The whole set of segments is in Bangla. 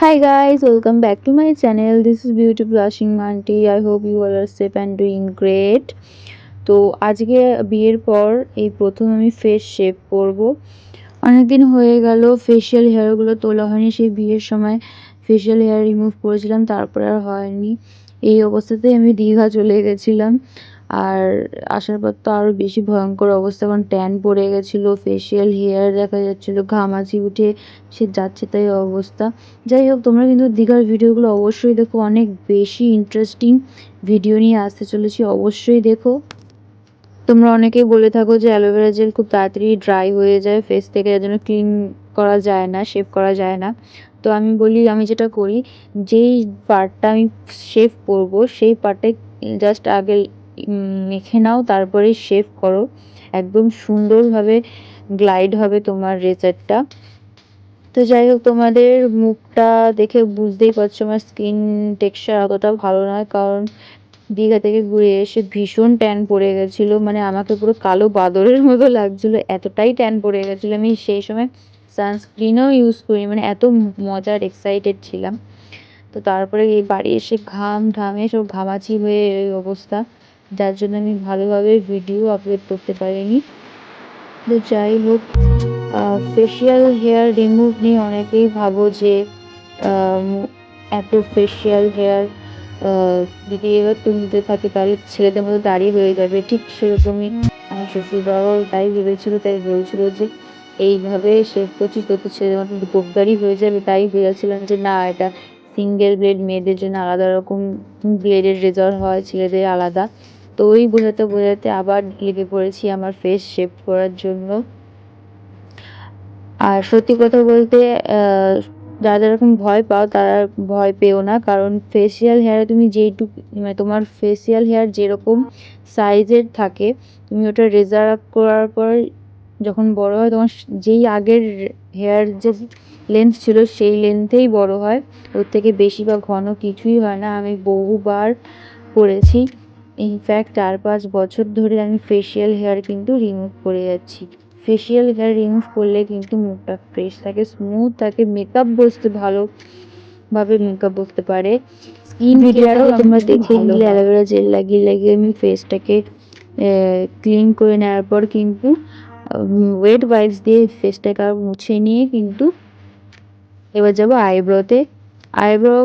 Hi guys, welcome back to my channel. This is Beauty Blushing Aunty. I hope you all are safe and doing great. তো আজকে বিয়ের পর এই প্রথম আমি ফেস শেভ করব অনেকদিন হয়ে গেল ফেশিয়াল হেয়ারগুলো তোলা হয়নি সেই বিয়ের সময় ফেশিয়াল হেয়ার রিমুভ করেছিলাম তারপরে আর হয়নি এই অবস্থাতেই আমি দীঘা চলে গেছিলাম আর আসার পর তো আরও বেশি ভয়ঙ্কর অবস্থা, কারণ ট্যান পড়ে গেছিল ফেশিয়াল হেয়ার দেখা যাচ্ছিল, ঘামাচি উঠে সে যাচ্ছে তাই অবস্থা। যাই হোক, তোমরা কিন্তু দীঘার ভিডিওগুলো অবশ্যই দেখো, অনেক বেশি ইন্টারেস্টিং ভিডিও নিয়ে আসতে চলেছি, অবশ্যই দেখো। তোমরা অনেকেই বলে থাকো যে অ্যালোভেরা জেল খুব তাড়াতাড়ি ড্রাই হয়ে যায় ফেস থেকে জন্য ক্লিন করা যায় না শেভ করা যায় না। তো আমি বলি, আমি যেটা করি, যেই পার্টটা আমি শেভ করব, সেই পার্টে জাস্ট আগে মেখে নাও, তারপরে শেভ করো। একদম সুন্দরভাবে গ্লাইড হবে তোমার রেজারটা তো যাই হোক, তোমাদের মুখটা দেখে বুঝতেই পারছ, আমার স্কিন টেক্সচার অতটা ভালো নয়, কারণ দীঘা থেকে ঘুরে এসে ভীষণ ট্যান পড়ে গেছিল। মানে আমাকে পুরো কালো বাদরের মতো লাগছিল, এতটাই ট্যান পড়ে গেছিল। আমি সেই সময় সানস্ক্রিনও ইউজ করি মানে এত মজার এক্সাইটেড ছিলাম। তো তারপরে এই বাড়ি এসে ঘাম ঘামে সব ঘামাচি হয়ে এই অবস্থা। যার জন্য আমি ভালোভাবে ভিডিও আপলোড করতে পারিনি। তো যাই হোক ফেশিয়াল হেয়ার রিমুভ নিয়ে অনেকেই ভাবো যে এত ফেশিয়াল হেয়ার যদি এবার তুলতে থাকে তাহলে ছেলেদের মতো দাঁড়িয়ে হয়ে যাবে। ঠিক সেরকমই আমার শ্বশুর বাবাও তাই ভেবেছিল, তাই বলছিল যে, এইভাবে সে করছিস তো ছেলেদের মতো গোপদারি হয়ে যাবে। তাই ভেবেছিলাম যে, না, এটা সিঙ্গেল ব্লেড মেয়েদের জন্য আলাদা রকম ব্লেডের রেজাল্ট হয়, ছেলেদের আলাদা। তো ওই বোঝাতে বোঝাতে আবার লেগে পড়েছি আমার ফেস শেভ করার জন্য। আর সত্যি কথা বলতে যারা যেরকম ভয় পাও, তারা ভয় পেও না। কারণ ফেসিয়াল হেয়ারে তুমি যেইটুকু মানে তোমার ফেসিয়াল হেয়ার যেরকম সাইজের থাকে, তুমি ওটা রেজার্ভ করার পর যখন বড় হয় তখন যেই আগের হেয়ার যে লেন্থ ছিল, সেই লেন্থেই বড় হয়। ওর থেকে বেশি বা ঘন কিছুই হয় না। আমি বহুবার করেছি। ইনফ্যাক্ট চার পাঁচ বছর ধরে আমি ফেসিয়াল হেয়ার কিন্তু রিমুভ করে যাচ্ছি। ফেসিয়াল হেয়ার রিমুভ করলে কিন্তু মুখটা ফ্রেশ থাকে স্মুথ থাকে মেকআপ বসতে ভালোভাবে মেকআপ বসতে পারে। স্কিন কেয়ারও তোমরা দেখে নিলে অ্যালোভেরা জেল লাগিয়ে লাগিয়ে আমি ফেসটাকে ক্লিন করে নেওয়ার পর কিন্তু ওয়েট ওয়াইপস দিয়ে ফেসটাকে আর মুছে নিয়ে কিন্তু এবার যাব আইব্রোতে আইব্রো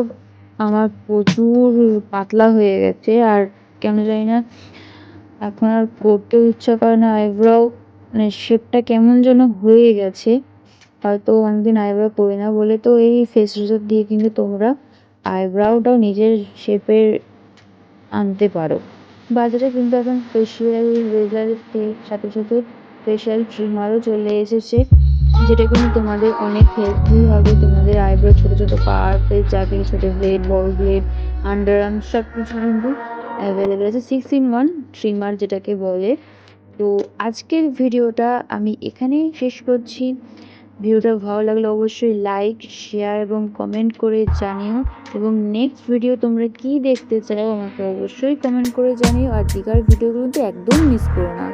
আমার প্রচুর পাতলা হয়ে গেছে আর কেন জানি না। এখন আর করতে ইচ্ছা করে না আইব্রো মানে শেপটা কেমন যেন হয়ে গেছে। হয়তো অনেকদিন আইব্রো করি না বলে তো এই ফেস রেজার দিয়ে কিন্তু তোমরা আইব্রাউটাও নিজের শেপের আনতে পারো। বাজারে কিন্তু এখন ফেসিয়াল রেজারের সাথে সাথে ফেসিয়াল ট্রিমারও চলে এসেছে, যেটা কিন্তু তোমাদের অনেক হেল্পফুল হবে। তোমাদের আইব্রো ছোটো ছোটো পার্ট যাকে ছোটো ব্লেড বড় ব্লেড আন্ডার আর্ম সব কিছু কিন্তু অ্যাভেলেবেল আছে সিক্স ইন ওয়ান ট্রিমার যেটাকে বলে। তো আজকের ভিডিওটা আমি এখানেই শেষ করছি। ভিডিওটা ভালো লাগলে অবশ্যই লাইক শেয়ার এবং কমেন্ট করে জানিও। এবং নেক্সট ভিডিও তোমরা কি দেখতে চাও আমাকে অবশ্যই কমেন্ট করে জানিও। আর দীঘার ভিডিওগুলো তো একদম মিস করো না।